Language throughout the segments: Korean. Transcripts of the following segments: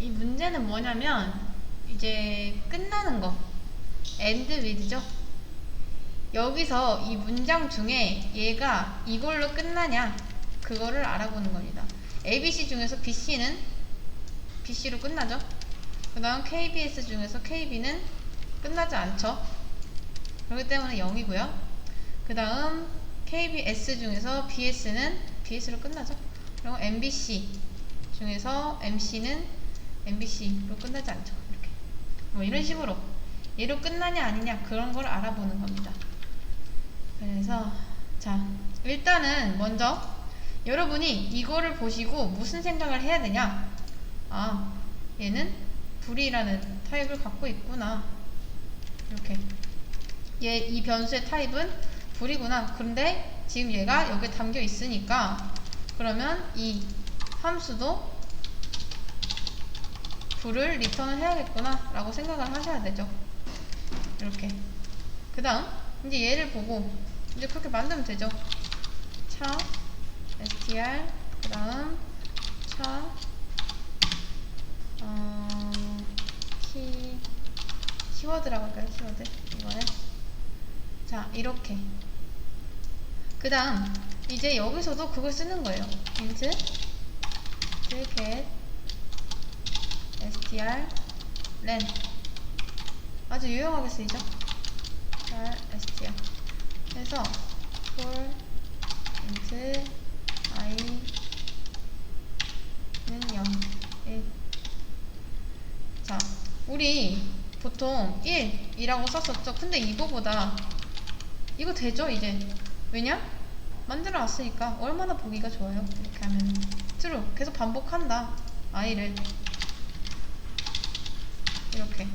이 문제는 뭐냐면 이제 끝나는 거 end with죠. 여기서 이 문장 중에 얘가 이걸로 끝나냐 그거를 알아보는 겁니다. ABC 중에서 BC는 BC로 끝나죠. 그 다음 KBS 중에서 KB는 끝나지 않죠. 그렇기 때문에 0이고요. 그 다음 KBS 중에서 BS는 BS로 끝나죠. 그리고 MBC 중에서 MC는 MBC로 끝나지 않죠. 이렇게. 뭐 이런 식으로 얘로 끝나냐 아니냐 그런 걸 알아보는 겁니다. 그래서 자 일단은 먼저 여러분이 이거를 보시고 무슨 생각을 해야 되냐 아 얘는 불이라는 타입을 갖고 있구나 이렇게 얘 이 변수의 타입은 불이구나 그런데 지금 얘가 여기에 담겨 있으니까 그러면 이 함수도 불을 리턴을 해야겠구나 라고 생각을 하셔야 되죠. 이렇게. 그 다음 이제 얘를 보고 이제 그렇게 만들면 되죠. 차 str 그 다음 차 어, 키 키워드라고 할까요? 키워드? 이거는. 자 이렇게. 그 다음 이제 여기서도 그걸 쓰는 거예요. int get str len 아주 유용하게 쓰이죠 str str 그래서 for int i는 0 1 자, 우리 보통 1이라고 썼었죠. 근데 이거보다 이거 되죠, 이제. 왜냐? 만들어 놨으니까 얼마나 보기가 좋아요. 이렇게 하면 true. 계속 반복한다. i를 이렇게.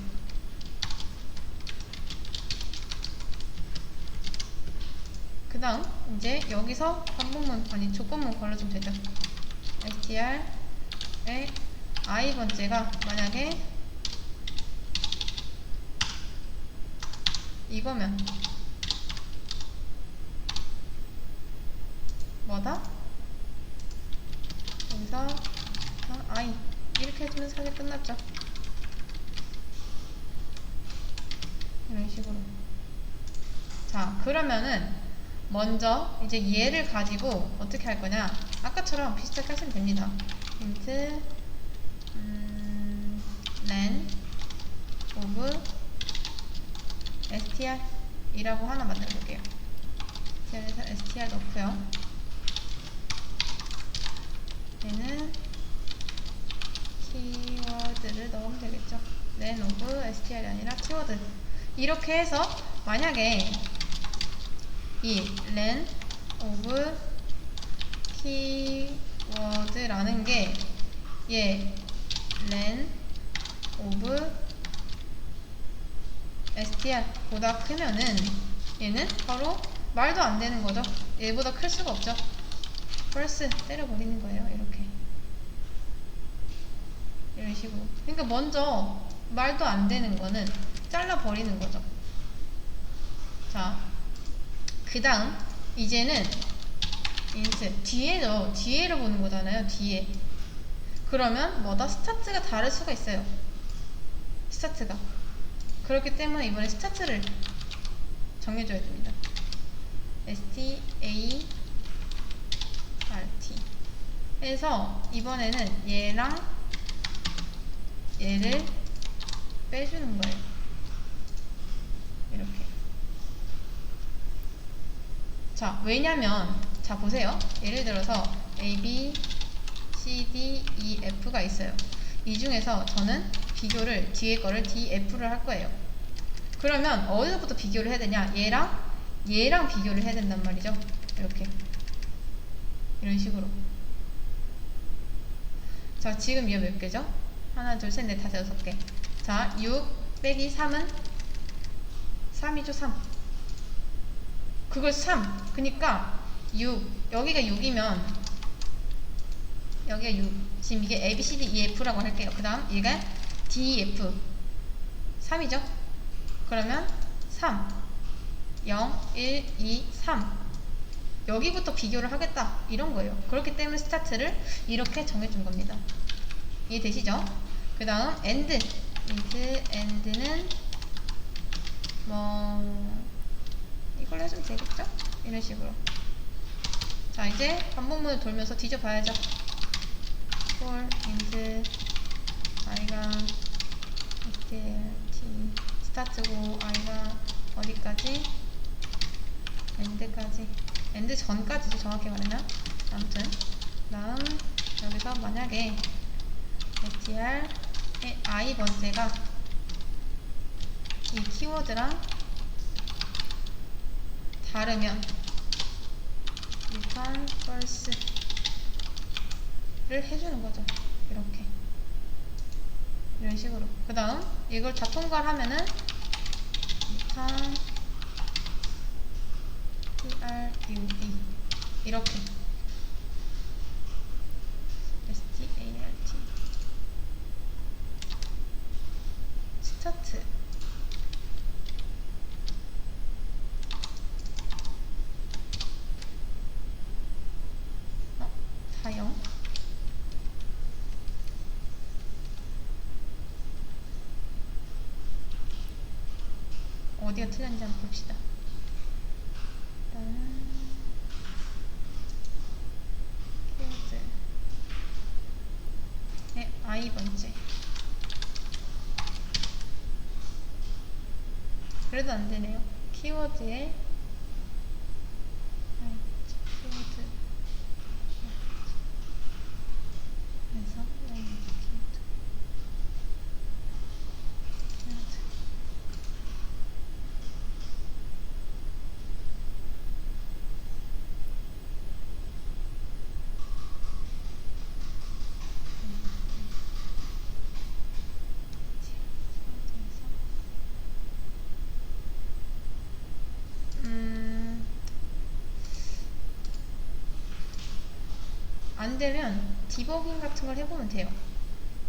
그 다음 이제 여기서 반복문 아니 조건문 걸어주면 되죠. str에 i 번째가 만약에 이거면 뭐다? 여기서 아, i 이렇게 해주면 사실 끝났죠. 이런 식으로. 자, 그러면은 먼저 이제 얘를 가지고 어떻게 할 거냐? 아까처럼 비슷하게 하시면 됩니다. int 음, len of str 이라고 하나 만들어 볼게요. str에서 str 넣고요. 얘는 키워드를 넣으면 되겠죠. len of str이 아니라 키워드. 이렇게 해서 만약에 이 len of 키워드라는 게얘 len of str 보다 크면은 얘는 바로 말도 안 되는 거죠. 얘보다 클 수가 없죠. 플러스 때려버리는 거예요. 이렇게. 이런 식으로. 그러니까 먼저 말도 안 되는 거는 잘라버리는 거죠. 자, 그 다음 이제는 인트 뒤에도 뒤에를 보는 거잖아요. 뒤에. 그러면 뭐다? 스타트가 다를 수가 있어요. 스타트가. 그렇기 때문에 이번에 스타트를 정해줘야 됩니다. S T A R T 해서 이번에는 얘랑 얘를 빼주는 거예요. 이렇게. 자, 왜냐면 자 보세요. 예를 들어서 A, B, C, D, E, F가 있어요. 이 중에서 저는 비교를 뒤에 거를 D, F를 할 거예요. 그러면 어디서부터 비교를 해야 되냐? 얘랑 얘랑 비교를 해야 된단 말이죠. 이렇게 이런 식으로. 자, 지금 이거 몇 개죠? 하나, 둘, 셋, 넷, 다섯, 여섯 개. 자, 6 빼기 3은 3이죠, 3. 그걸 3. 그니까 6. 여기가 6이면 여기가 6. 지금 이게 A, B, C, D, E, F라고 할게요. 그 다음 얘가 D, E, F. 3이죠? 그러면 3. 0, 1, 2, 3. 여기부터 비교를 하겠다. 이런 거예요. 그렇기 때문에 스타트를 이렇게 정해준 겁니다. 이해되시죠? 그 다음 end with end는 뭐 이걸로 해주면 되겠죠? 이런 식으로. 자 이제 반복문을 돌면서 뒤져봐야죠. for end i가 t 스타트고 i가 어디까지? end까지. end 전까지죠 정확히 말하면 아무튼. 다음 여기서 만약에 str 의 i 번째가 이 키워드랑 다르면 return false를 해주는 거죠. 이렇게 이런 식으로. 그 다음 이걸 다 통과를 하면은 return trud 이렇게 start 스타트 어? 사용 어디가 틀렸는지 한번 봅시다 키워드 네, I 번째 그래도 안 되네요. 키워드에 아이, 키워드 그래서 여기 키워드 키워드 키워드에서 음, 안 되면 디버깅 같은 걸 해보면 돼요.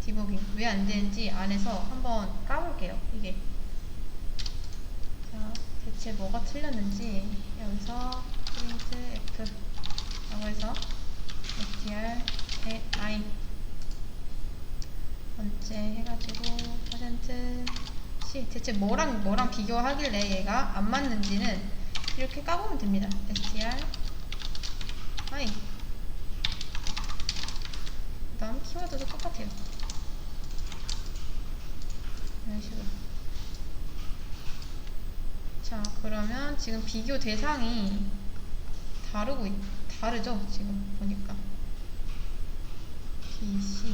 디버깅. 왜 안 되는지 안에서 한번 까볼게요. 이게. 자, 대체 뭐가 틀렸는지 여기서 print f 라고 해서 str 에 i 번째 해가지고 퍼센트 C 대체 뭐랑 뭐랑 비교하길래 얘가 안 맞는지는 이렇게 까보면 됩니다. str i 그다음 키워드도 똑같아요. 이런 식으로. 자 그러면 지금 비교 대상이 다르고 있, 다르죠 지금 보니까 B, C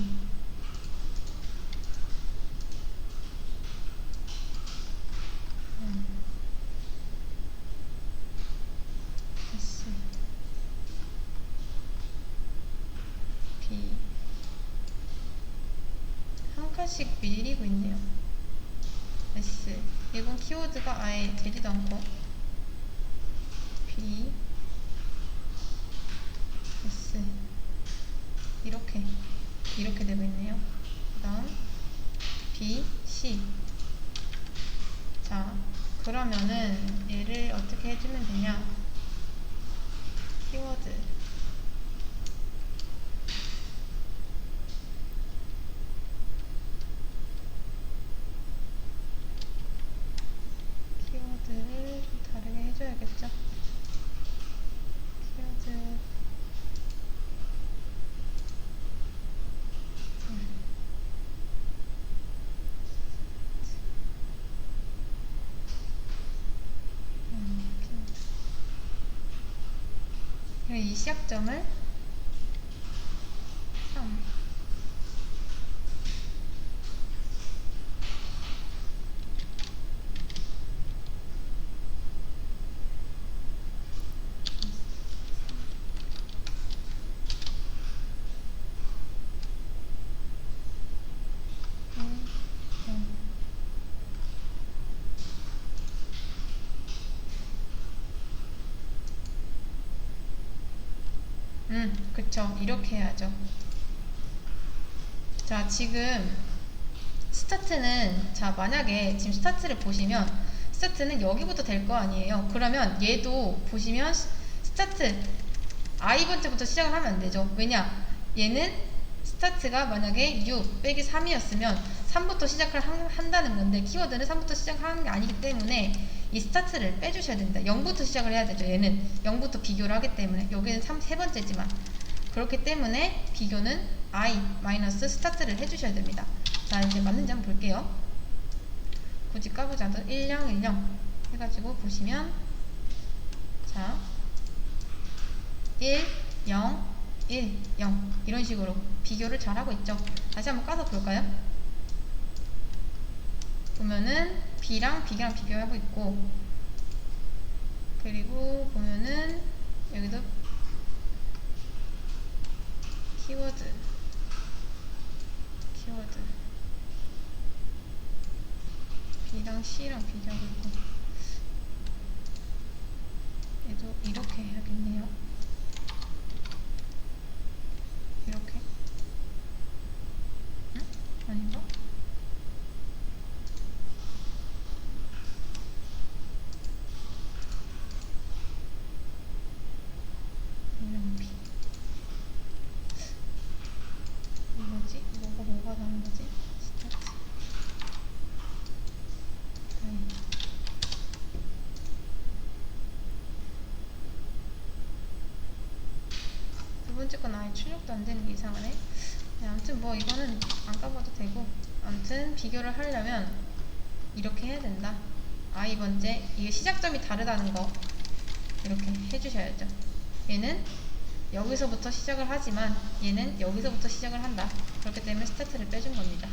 음. S B 한 칸씩 밀리고 있네요. S 이건 키워드가 아예 되지도 않고 B S 이렇게 이렇게 되고 있네요. 그 다음 B C 자 그러면은 얘를 어떻게 해주면 되냐? 키워드 키워드를 좀 다르게 해줘야겠죠? 키워드 음. 음, 키워드. 그럼 이 시작점을 3 음, 음. 음, 그쵸. 이렇게 해야죠. 자, 지금 스타트는, 자, 만약에 지금 스타트를 보시면, 스타트는 여기부터 될 거 아니에요. 그러면 얘도 보시면, 스- 스타트, I 번째부터 시작을 하면 안 되죠. 왜냐? 얘는 스타트가 만약에 6 빼기 3이었으면 3부터 시작을 한, 한다는 건데 키워드는 3부터 시작하는 게 아니기 때문에 이 스타트를 빼주셔야 됩니다. 0부터 시작을 해야 되죠. 얘는 0부터 비교를 하기 때문에 여기는 3, 세 번째지만 그렇기 때문에 비교는 i 마이너스 스타트를 해주셔야 됩니다. 자 이제 맞는지 한번 볼게요. 굳이 까보지 않아도 1010 해가지고 보시면 자 1, 0, 1, 0 이런 식으로 비교를 잘 하고 있죠. 다시 한번 까서 볼까요? 보면은 B랑 B랑 비교하고 있고 그리고 보면은 여기도 키워드 키워드 B랑 C랑 비교하고 있고 얘도 이렇게 해야겠네요 이렇게 응? 아닌가? 이런 B 뭐지? 뭐가 뭐가 나온 거지? 스타트 아이. 두 번째 건 아예 출력도 안 되는 게 이상하네. 네, 아무튼 뭐 이거는 안 까봐도 되고 아무튼 비교를 하려면 이렇게 해야 된다. 아 이번째 이게 시작점이 다르다는 거 이렇게 해주셔야죠. 얘는 여기서부터 시작을 하지만 얘는 여기서부터 시작을 한다. 그렇기 때문에 스타트를 빼준 겁니다.